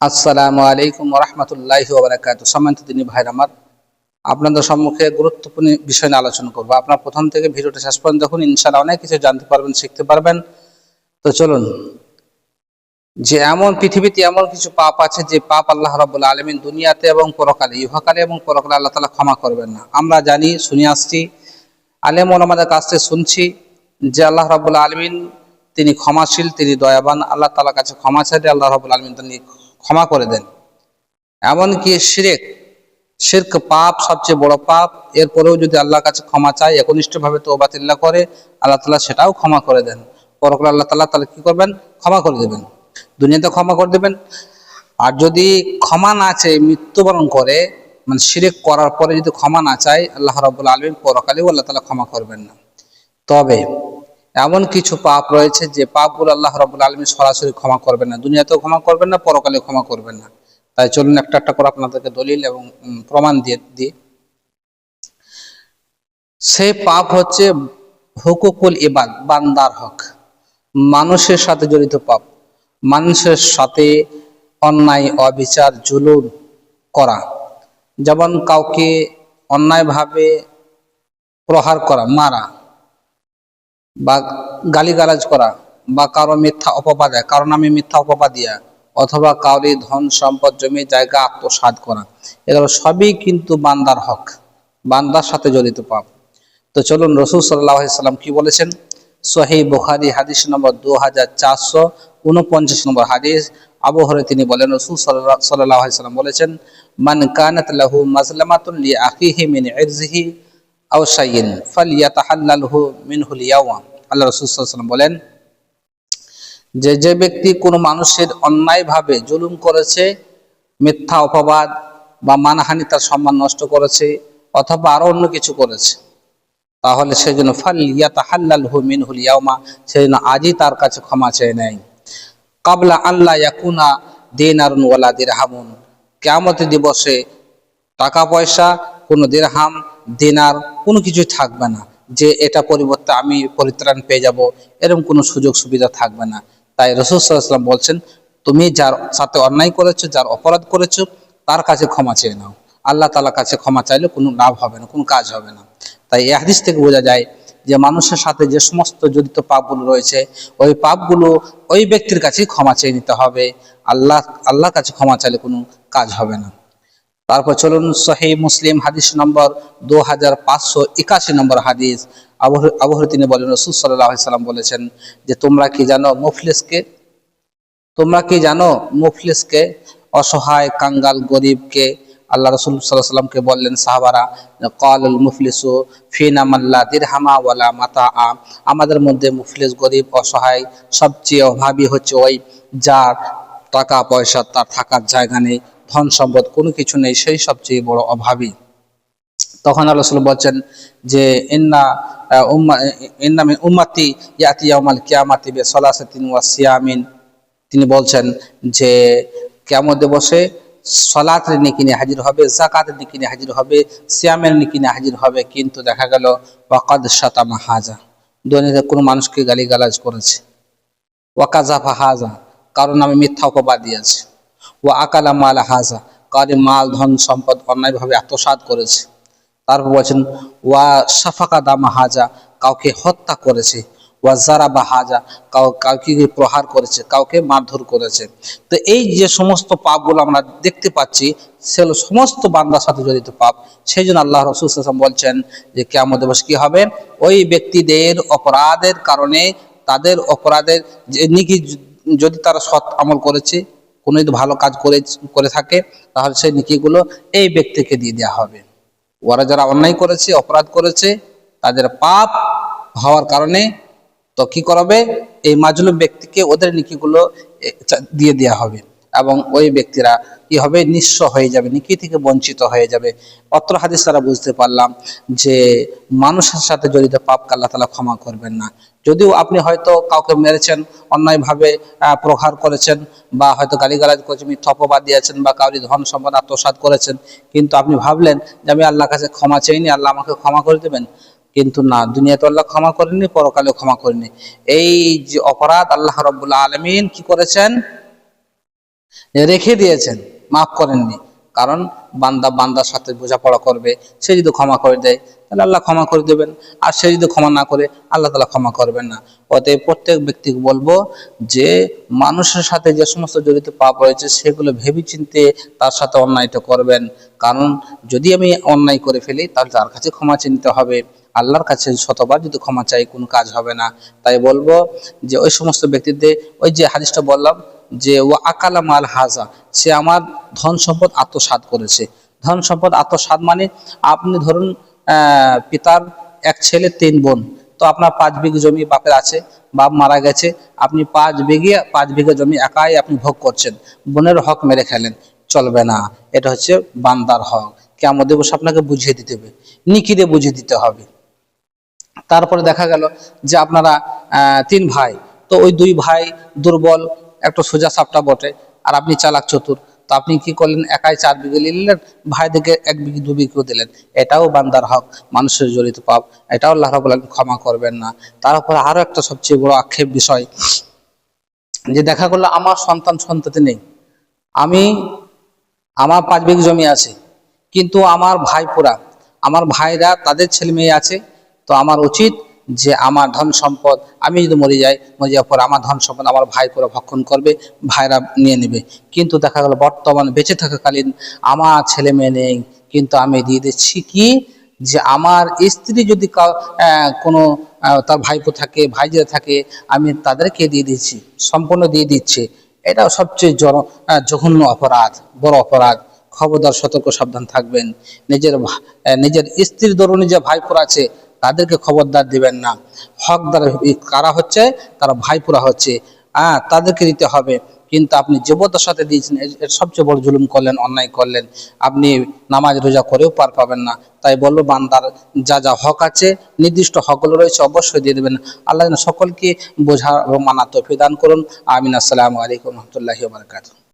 আসসালামু আলাইকুম রহমতুল্লাহি ওবরাকাত। সম্মানিত তিনি ভাইর আমার, আপনাদের সম্মুখে গুরুত্বপূর্ণ বিষয় নিয়ে আলোচনা করব। আপনার প্রথম থেকে ভিডিওটা শেষ পর্যন্ত দেখুন, ইনশাআল্লাহ অনেক কিছু জানতে পারবেন, শিখতে পারবেন। তো চলুন, যে এমন পৃথিবীতে এমন কিছু পাপ আছে, যে পাপ আল্লাহ রাবুল আলমিন দুনিয়াতে এবং পরকালে, ইহকালে এবং পরকালে আল্লাহ তালা ক্ষমা করবেন না। আমরা জানি, শুনে আসছি, আলেম আমাদের কাছ থেকে শুনছি যে আল্লাহ রাবুল আলমিন তিনি ক্ষমাশীল, তিনি দয়াবান, আল্লাহ তালার কাছে ক্ষমা চাইলে আল্লাহ রাবুল আলমিন তিনি ক্ষমা করে দেন। এমনকি শিরেক, শির্ক পাপ সবচেয়ে বড় পাপ। এরপরেও যদি আল্লাহর কাছে ক্ষমা চায়, একনিষ্ঠভাবে তো বাতিল্লা করে, আল্লাহ তালা সেটাও ক্ষমা করে দেন। পরকালে আল্লাহ তালা তাহলে কি করবেন? ক্ষমা করে দেবেন। দুনিয়াতে ক্ষমা করে দেবেন। আর যদি ক্ষমা না চায় মৃত্যুবরণ করে মানে শিরেক করার পরে যদি ক্ষমা না চায়, আল্লাহ রবুল আলমিন পরকালেও আল্লাহ তালা ক্ষমা করবেন না। তবে এমন কিছু পাপ রয়েছে যে পাপগুলো আল্লাহ রবুল আলমী সরাসরি ক্ষমা করবেন না। দুনিয়াতেও ক্ষমা করবেন না পরকালে ক্ষমা করবেন না। তাই চলুন একটা একটা করে আপনাদেরকে দলিল এবং প্রমাণ দিয়ে দিই। সেই পাপ হচ্ছে হুকুকুল ইবাদ, বান্দার হক। মানুষের সাথে জড়িত পাপ। মানুষের সাথে অন্যায়, অবিচার, জুলুম করা। যেমন কাউকে অন্যায়ভাবে প্রহার করা, মারা। বা গালিগালাজ করা বা কারও মিথ্যা অপবাদ দেয়, কারও নামে মিথ্যা অপবাদ দিয়া অথবা কাউরি ধন সম্পদ, জমি, জায়গা আত্মসাদ করা। এগুলো সবই কিন্তু বান্দার হক, বান্দার সাথে জড়িত পাপ। তো চলুন রসুল সাল্লাহ সাল্লাম কি বলেছেন? সোহেই বুখারি হাদিস নম্বর দু হাজার চারশো উনপঞ্চাশ নম্বর হাদিস। আবহরে তিনি বলেন, রসুল সাল্লাহ সাল্লাম বলেছেন, মান কানাত লাহু মাজলামাতুন লি আখিহি মিন ইরজিহি আও শাইইন ফালিয়াতাহাল্লালহু মিনহুল ইয়াওম। আল্লাহ রাসূল বলেন, যে যে ব্যক্তি কোনো মানুষের অন্যায়ভাবে জুলুম করেছে, মিথ্যা অপবাদ বা মানহানি তার সম্মান নষ্ট করেছে অথবা আরও অন্য কিছু করেছে, তাহলে সেই জন্য ফাল ইয়াতাহাল্লালহু মিনহুল ইয়াওমা সেই জন্য আজই তার কাছে ক্ষমা চেয়ে নেয়। কাবলা আল্লাহ ইয়াকুনা দিনারুন ওয়ালা দিরহামুন। কিয়ামত দিবসে টাকা পয়সা কোনো দিরহাম দিনার কোনো কিছুই থাকবে না। যে এটা পরিবর্তে আমি পরিত্রাণ পেয়ে যাব এরকম কোনো সুযোগ সুবিধা থাকবে না। তাই রসুলাম বলছেন, তুমি যার সাথে অন্যায় করেছ, যার অপরাধ করেছ, তার কাছে ক্ষমা চেয়ে নাও। আল্লাহ তালার কাছে ক্ষমা চাইলে কোনো লাভ হবে না, কোনো কাজ হবে না। তাই এই হাদিস থেকে বোঝা যায় যে মানুষের সাথে যে সমস্ত জড়িত পাপগুলো রয়েছে, ওই পাপগুলো ওই ব্যক্তির কাছেই ক্ষমা চেয়ে নিতে হবে। আল্লাহ, আল্লাহর কাছে ক্ষমা চাইলে কোনো কাজ হবে না। তারপর চলুন সহি মুসলিম হাদিস নম্বর দু হাজার পাঁচশো একাশি নম্বর হাদিস। আবহ তিনি বলেন, রসুল সাল্লাম বলেছেন যে, তোমরা কি জানো মুফলিসকে? তোমরা কি জানো মুফলিসকে? অসহায়, কাঙ্গাল, গরিবকে? আল্লাহ রসুল সাল্লাহ সাল্লামকে বললেন, সাহাবারা কল মুফলিসু ফিনামাল্লা দিরহামা ওয়ালা মাতা আ আমাদের মধ্যে মুফলিস, গরিব, অসহায়, সবচেয়ে অভাবী হচ্ছে ওই যার টাকা পয়সা তার থাকার জায়গা নেই। ধন সম্পদ কোনো কিছু নেই, সেই সবচেয়ে বড় অভাবী। তখন আল্লাহ বলছেন যে, ইন্না ইন্নামি উম্মাতি ইয়াতি ইয়ামাল কিয়ামাতি বে সলাসাতিন ওয়া সিয়ামিন। তিনি বলছেন যে কেমন বসে সলাতের নিকিনে হাজির হবে জাকাতের নিকিনে হাজির হবে, সিয়ামের নিকিনে হাজির হবে। কিন্তু দেখা গেল, ওয়াকাদ শাতামা হাজা, দুনিয়াতে কোনো মানুষকে গালিগালাজ করেছে। ওয়াকাজাফা হাজা কারণ আমি মিথ্যা অপবাদ দিয়েছে। ও আকালা মাল হাজা। কারে মাল, ধন, সম্পদ অন্যায়ভাবে আত্মসাত করেছে। তারপর বলছেন, ওয়া সাফাকা দামা হাজা, কাউকে হত্যা করেছে। ওয়া জারা বা হাজা, কাউ, কাউকে প্রহার করেছে, কাউকে মারধর করেছে। তো এই যে সমস্ত পাপগুলো আমরা দেখতে পাচ্ছি, সেগুলো সমস্ত বান্দার সাথে জড়িত পাপ। সেই জন্য আল্লাহ রসুল বলছেন যে কেমন দিবস কি হবে? ওই ব্যক্তিদের অপরাধের কারণে, তাদের অপরাধের যে নিকি, যদি তারা সৎ আমল করেছে কোনো যদি ভালো কাজ করে করে থাকে, তাহলে সেই নিকিগুলো এই ব্যক্তিকে দিয়ে দেওয়া হবে। ওরা যারা অন্যায় করেছে, অপরাধ করেছে, তাদের পাপ হওয়ার কারণে তো কি করাবে এই মাজলুম ব্যক্তিকে ওদের নিকিগুলো দিয়ে দেওয়া হবে। এবং ওই ব্যক্তিরা কি হবে? নিঃস্ব হয়ে যাবে, নিকি থেকে বঞ্চিত হয়ে যাবে। অত্র হাদিস তারা বুঝতে পারলাম যে মানুষের সাথে জড়িত পাপ আল্লাহ তালা ক্ষমা করবেন না। যদিও আপনি হয়তো কাউকে মেরেছেন, অন্যায়ভাবে প্রহার করেছেন বা হয়তো গালিগালাজ করেছেন, মিথ্যা দিয়েছেন বা কাউরি ধন সম্পদ আত্মসাত করেছেন, কিন্তু আপনি ভাবলেন যে আমি আল্লাহর কাছে ক্ষমা চাইনি, আল্লাহ আমাকে ক্ষমা করে দেবেন? কিন্তু না, দুনিয়াতে আল্লাহ ক্ষমা করেনি পরকালেও ক্ষমা করেনি এই যে অপরাধ আল্লাহ রব্বুল্লাহ আলমিন কি করেছেন? রেখে দিয়েছেন, মাফ করেননি। কারণ বান্দা বান্দার সাথে বোঝাপড়া করবে, সে যদি ক্ষমা করে দেয়, তাহলে আল্লাহ ক্ষমা করে দেবেন। আর সে যদি ক্ষমা না করে, আল্লাহ তালা ক্ষমা করবেন না। অতএব প্রত্যেক ব্যক্তিকে বলব যে, মানুষের সাথে যে সমস্ত জড়িত পাপ রয়েছে, সেগুলো ভেবে চিনতে তার সাথে অন্যায়টা করবেন। কারণ যদি আমি অন্যায় করে ফেলি, তাহলে তার কাছে ক্ষমা চিনতে হবে। আল্লাহর কাছে শতবার যদি ক্ষমা চাই, কোনো কাজ হবে না। তাই বলব যে, ওই সমস্ত ব্যক্তিদের, ওই যে হাদিসটা বললাম যে ও আকালা মাল হাজা, সে আমার ধন সম্পদ আত্মসাৎ করেছে। ধন সম্পদ আত্মসাৎ মানে আপনি ধরুন পিতার এক ছেলে, তিন বোন, তো আপনার পাঁচ বিঘে জমি বাপের আছে, বাপ মারা গেছে, আপনি পাঁচ বিঘে পাঁচ বিঘে জমি একাই আপনি ভোগ করছেন, বোনের হক মেরে খেলেন, চলবে না। এটা হচ্ছে বান্দার হক। কেমন দিবস আপনাকে বুঝিয়ে দিতে হবে নিকিরে বুঝিয়ে দিতে হবে। তারপরে দেখা গেল যে আপনারা তিন ভাই, তো ওই দুই ভাই দুর্বল একটা সোজা সাপটা বটে, আর আপনি চালাক চতুর। তো আপনি কি করলেন? একাই চার বিঘে নিলেন, ভাইদেরকে এক বিঘে, দু বিঘেও দিলেন। এটাও বান্দার হক, মানুষের জড়িত পাপ। এটাও আল্লাহ রাবুল ক্ষমা করবেন না। তারপরে আরও একটা সবচেয়ে বড় আক্ষেপ বিষয়, যে দেখা করল আমার সন্তান সন্ততি নেই। আমি, আমার পাঁচ বিঘে জমি আছে, কিন্তু আমার ভাইপোরা আমার ভাইরা তাদের ছেলে মেয়ে আছে, তো আমার উচিত যে আমার ধন সম্পদ, আমি যদি মরে যাই, মরে যাওয়ার পর আমার ধন সম্পদ আমার ভাইপোরা ভক্ষণ করবে, ভাইরা নিয়ে নেবে। কিন্তু দেখা গেল বর্তমান বেঁচে থাকাকালীন আমার ছেলে মেয়ে নেই। কিন্তু আমি দিয়ে দিচ্ছি কি? যে আমার স্ত্রী যদি কোনো তার ভাইপো থাকে, ভাইজেরা থাকে, আমি তাদেরকে দিয়ে দিচ্ছি, সম্পূর্ণ দিয়ে দিচ্ছি। এটা সবচেয়ে জঘন্য অপরাধ, বড় অপরাধ। খবরদার, সতর্ক, সাবধান থাকবেন। নিজের নিজের স্ত্রীর দরুন যে ভাইপুরা আছে তাদেরকে খবরদার দিবেন না। হকদার কারা হচ্ছে? তারা ভাইপুরা হচ্ছে। হ্যাঁ তাদেরকে দিতে হবে। কিন্তু আপনি জীবতার সাথে দিয়েছেন, এর- সবচেয়ে বড় জুলুম করলেন, অন্যায় করলেন। আপনি নামাজ রোজা করেও পার পাবেন না। তাই বলব, বান্দার যা যা হক আছে, নির্দিষ্ট হকগুলো রয়েছে, অবশ্যই দিয়ে দেবেন। আল্লাহ সকলকে বোঝা এবং মানা তৌফিক দান করুন। আমিন। আসসালামু আলাইকুম রহমতুল্লাহি